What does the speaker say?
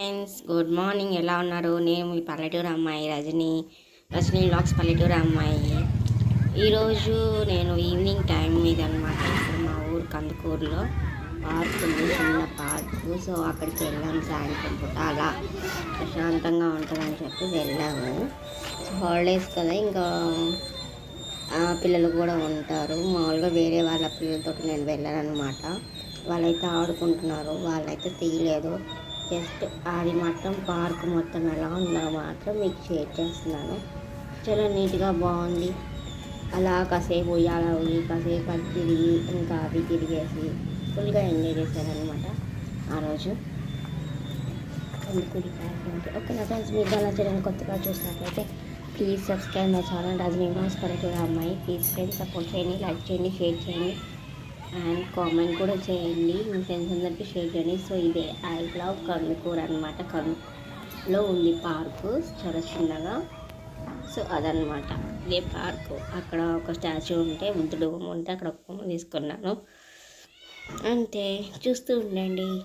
Friends good morning ఎలా ఉన్నారు? నేను మీ పల్లెటూరు అమ్మాయి రజని. రజని లాక్స్ పల్లెటూరు అమ్మాయి. ఈరోజు నేను ఈవినింగ్ టైం మీద అనమాట ఇప్పుడు మా ఊరు కందుకూరులో పార్క్ ఉంది చిన్న పార్కు. సో అక్కడికి వెళ్ళాము సాయంత్రం పూట. అలా ప్రశాంతంగా ఉంటుందని చెప్పి వెళ్ళాము. హాలిడేస్ కదా ఇంకా పిల్లలు కూడా ఉంటారు. మామూలుగా వేరే వాళ్ళ పిల్లలతో నేను వెళ్ళాను అనమాట వాళ్ళైతే ఆడుకుంటున్నారు. వాళ్ళైతే తీయలేదు. జస్ట్ అది మాత్రం పార్క్ మొత్తం ఎలా ఉందో మాత్రం మీకు షేర్ చేస్తున్నాను. చాలా నీట్గా బాగుంది. అలా కాసేపు ఉయ్యాల ఉయ్యి కాసేపు అది తిరిగి ఇంకా అవి తిరిగేసి ఫుల్గా ఎంజాయ్ చేశారనమాట ఆ రోజు. అందుకు ఓకే నా ఫ్రెండ్స్ మీకు అలా చేయడానికి కొత్తగా చూసినట్లయితే please subscribe my channel. Rajani mass అమ్మాయి. ప్లీజ్ ఫ్రెండ్స్ సపోర్ట్ చేయండి లైక్ చేయండి షేర్ చేయండి. అండ్ కామెంట్ కూడా చేయండి. మీ ఫ్రెండ్స్ అందరికీ షేర్ చేయండి. సో ఇదే ఐ లవ్ కర్ణకూర్ అనమాట కర్ణలో ఉంది పార్కు. చాలా చిన్నగా. సో అదనమాట ఇదే పార్కు. అక్కడ ఒక స్టాచ్యూ ఉంటే బుద్ధుడు బొమ్మ ఉంటే అక్కడ ఒక బొమ్మ తీసుకున్నాను. అంతే. చూస్తూ ఉండండి.